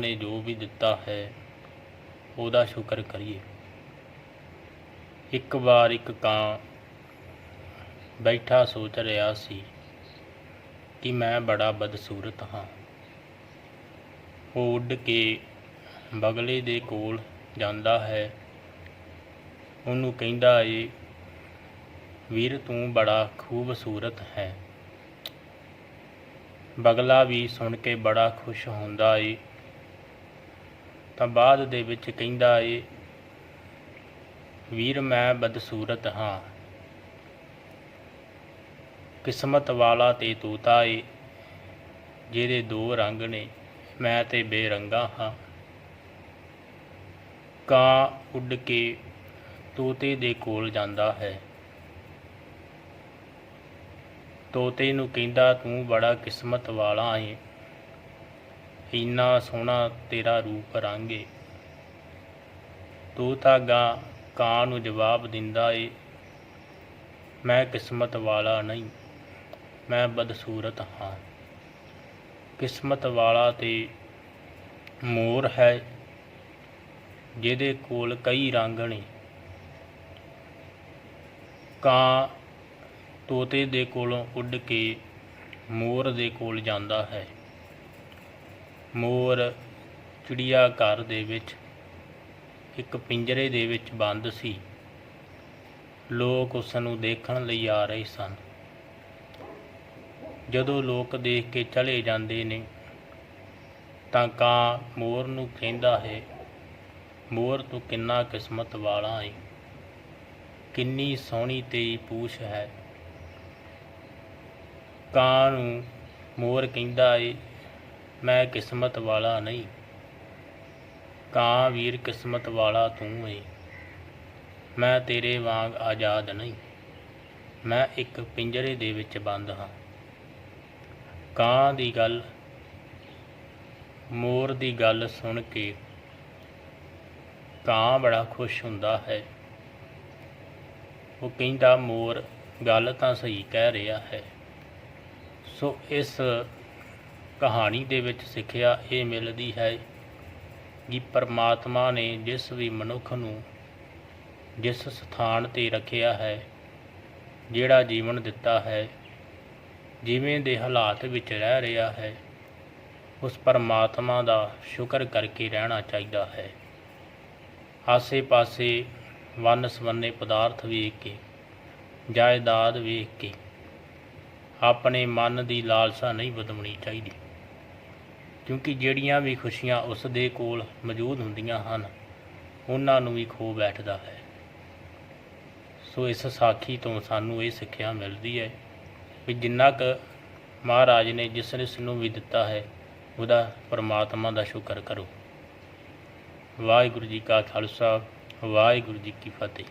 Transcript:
ਨੇ ਜੋ ਵੀ ਦਿੱਤਾ ਹੈ, ਉਹਦਾ ਸ਼ੁਕਰ ਕਰੀਏ। ਇੱਕ ਵਾਰ ਇੱਕ ਕਾਂ ਬੈਠਾ ਸੋਚ ਰਿਹਾ ਸੀ ਕਿ ਮੈਂ ਬੜਾ ਬਦਸੂਰਤ ਹਾਂ। ਉਹ ਉੱਡ ਕੇ ਬਗਲੇ ਦੇ ਕੋਲ ਜਾਂਦਾ ਹੈ। ਉਹਨੂੰ ਕਹਿੰਦਾ ਏ, ਵੀਰ, ਤੂੰ ਬੜਾ ਖੂਬਸੂਰਤ ਹੈ ਬਗਲਾ ਵੀ ਸੁਣ ਕੇ ਬੜਾ ਖੁਸ਼ ਹੁੰਦਾ ਏ। ਤਾਂ ਬਾਅਦ ਦੇ ਵਿੱਚ ਕਹਿੰਦਾ ਏ, ਵੀਰ ਮੈਂ ਬਦਸੂਰਤ ਹਾਂ। ਕਿਸਮਤ ਵਾਲਾ ਤੇ ਤੋਤਾ ਏ, ਜਿਹਦੇ ਦੋ ਰੰਗ ਨੇ, ਮੈਂ ਤੇ ਬੇਰੰਗਾ ਹਾਂ। ਕਾਂ ਉੱਡ ਕੇ ਤੋਤੇ ਦੇ ਕੋਲ ਜਾਂਦਾ ਹੈ। ਤੋਤੇ ਨੂੰ ਕਹਿੰਦਾ, ਤੂੰ ਬੜਾ ਕਿਸਮਤ ਵਾਲਾ ਏ। ਇੰਨਾ ਸੋਹਣਾ ਤੇਰਾ ਰੂਪ ਰੰਗ। ਏ ਤੋਤਾ ਗਾ ਕਾਂ ਨੂੰ ਜਵਾਬ ਦਿੰਦਾ ਏ, ਮੈਂ ਕਿਸਮਤ ਵਾਲਾ ਨਹੀਂ, ਮੈਂ ਬਦਸੂਰਤ ਹਾਂ। ਕਿਸਮਤ ਵਾਲਾ ਤੇ ਮੋਰ ਹੈ, ਜਿਹਦੇ ਕੋਲ ਕਈ ਰੰਗ ਨੇ। ਕਾਂ ਤੋਤੇ ਦੇ ਕੋਲੋਂ ਉੱਡ ਕੇ ਮੋਰ ਦੇ ਕੋਲ ਜਾਂਦਾ ਹੈ। ਮੋਰ ਚਿੜੀਆ ਘਰ ਦੇ ਵਿੱਚ ਇੱਕ ਪਿੰਜਰੇ ਦੇ ਵਿੱਚ ਬੰਦ ਸੀ। ਲੋਕ ਉਸ ਨੂੰ ਦੇਖਣ ਲਈ ਆ ਰਹੇ ਸਨ। ਜਦੋਂ ਲੋਕ ਦੇਖ ਕੇ ਚਲੇ ਜਾਂਦੇ ਨੇ, ਤਾਂ ਕਾਂ ਮੋਰ ਨੂੰ ਕਹਿੰਦਾ ਹੈ, ਮੋਰ ਤੂੰ ਕਿੰਨਾ ਕਿਸਮਤ ਵਾਲਾ ਏ। ਕਿੰਨੀ ਸੋਹਣੀ ਤੇਰੀ ਪੂਛ ਹੈ। ਕਾਂ ਨੂੰ ਮੋਰ ਕਹਿੰਦਾ ਏ ਮੈਂ ਕਿਸਮਤ ਵਾਲਾ ਨਹੀਂ। ਕਾਂ ਵੀਰ ਕਿਸਮਤ ਵਾਲਾ ਤੂੰ ਏ। ਮੈਂ ਤੇਰੇ ਵਾਂਗ ਆਜ਼ਾਦ ਨਹੀਂ। ਮੈਂ ਇੱਕ ਪਿੰਜਰੇ ਦੇ ਵਿੱਚ ਬੰਦ ਹਾਂ। ਕਾਂ ਦੀ ਗੱਲ, ਮੋਰ ਦੀ ਗੱਲ ਸੁਣ ਕੇ ਕਾਂ ਬੜਾ ਖੁਸ਼ ਹੁੰਦਾ ਹੈ। ਉਹ ਕਹਿੰਦਾ, ਮੋਰ, ਗੱਲ ਤਾਂ ਸਹੀ ਕਹਿ ਰਿਹਾ ਹੈ। ਸੋ ਇਸ ਕਹਾਣੀ ਦੇ ਵਿੱਚ ਸਿੱਖਿਆ ਇਹ ਮਿਲਦੀ ਹੈ ਕਿ ਪਰਮਾਤਮਾ ਨੇ ਜਿਸ ਵੀ ਮਨੁੱਖ ਨੂੰ ਜਿਸ ਸਥਾਨ ਤੇ ਰੱਖਿਆ ਹੈ, ਜਿਹੜਾ ਜੀਵਨ ਦਿੱਤਾ ਹੈ, ਜਿਵੇਂ ਦੇ ਹਾਲਾਤ ਵਿੱਚ ਰਹਿ ਰਿਹਾ ਹੈ, ਉਸ ਪਰਮਾਤਮਾ ਦਾ ਸ਼ੁਕਰ ਕਰਕੇ ਰਹਿਣਾ ਚਾਹੀਦਾ ਹੈ। ਆਸੇ-ਪਾਸੇ ਵੰਨ ਸਵੰਨੇ ਪਦਾਰਥ ਵੇਖ ਕੇ, ਜਾਇਦਾਦ ਵੇਖ ਕੇ, ਆਪਣੇ ਮਨ ਦੀ ਲਾਲਸਾ ਨਹੀਂ ਵਧਾਉਣੀ ਚਾਹੀਦੀ। ਕਿਉਂਕਿ ਜਿਹੜੀਆਂ ਵੀ ਖੁਸ਼ੀਆਂ ਉਸ ਦੇ ਕੋਲ ਮੌਜੂਦ ਹੁੰਦੀਆਂ ਹਨ, ਉਹਨਾਂ ਨੂੰ ਵੀ ਖੋ ਬੈਠਦਾ ਹੈ। ਸੋ ਇਸ ਸਾਖੀ ਤੋਂ ਸਾਨੂੰ ਇਹ ਸਿੱਖਿਆ ਮਿਲਦੀ ਹੈ ਵੀ ਜਿੰਨਾ ਕੁ ਮਹਾਰਾਜ ਨੇ ਜਿਸ ਜਿਸ ਨੂੰ ਵੀ ਦਿੱਤਾ ਹੈ, ਉਹਦਾ ਪਰਮਾਤਮਾ ਦਾ ਸ਼ੁਕਰ ਕਰੋ। ਵਾਹਿਗੁਰੂ ਜੀ ਕਾ ਖਾਲਸਾ, ਵਾਹਿਗੁਰੂ ਜੀ ਕੀ ਫਤਿਹ।